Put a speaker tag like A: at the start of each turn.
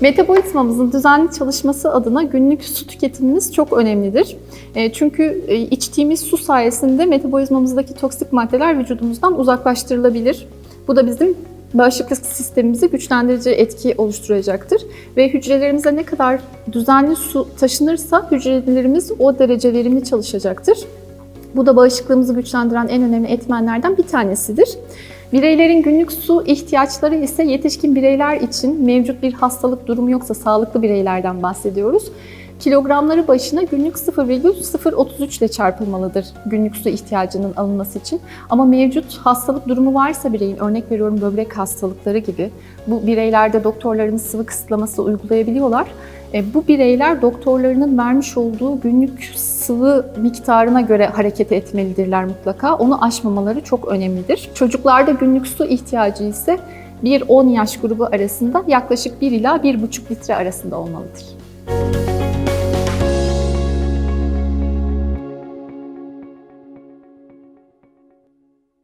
A: Metabolizmamızın düzenli çalışması adına günlük su tüketimimiz çok önemlidir. E, Çünkü e, içtiğimiz su sayesinde metabolizmamızdaki toksik maddeler vücudumuzdan uzaklaştırılabilir. Bu da bizim bağışıklık sistemimizi güçlendirici etki oluşturacaktır. Ve hücrelerimize ne kadar düzenli su taşınırsa hücrelerimiz o derece verimli çalışacaktır. Bu da bağışıklığımızı güçlendiren en önemli etmenlerden bir tanesidir. Bireylerin günlük su ihtiyaçları ise yetişkin bireyler için mevcut bir hastalık durumu yoksa sağlıklı bireylerden bahsediyoruz. Kilogramları başına günlük 0,033 ile çarpılmalıdır günlük su ihtiyacının alınması için. Ama mevcut hastalık durumu varsa bireyin, örnek veriyorum böbrek hastalıkları gibi, bu bireylerde doktorlarımız sıvı kısıtlaması uygulayabiliyorlar. E, bu bireyler doktorlarının vermiş olduğu günlük sıvı miktarına göre hareket etmelidirler mutlaka. Onu aşmamaları çok önemlidir. Çocuklarda günlük su ihtiyacı ise 1-10 yaş grubu arasında yaklaşık 1 ila 1,5 litre arasında olmalıdır.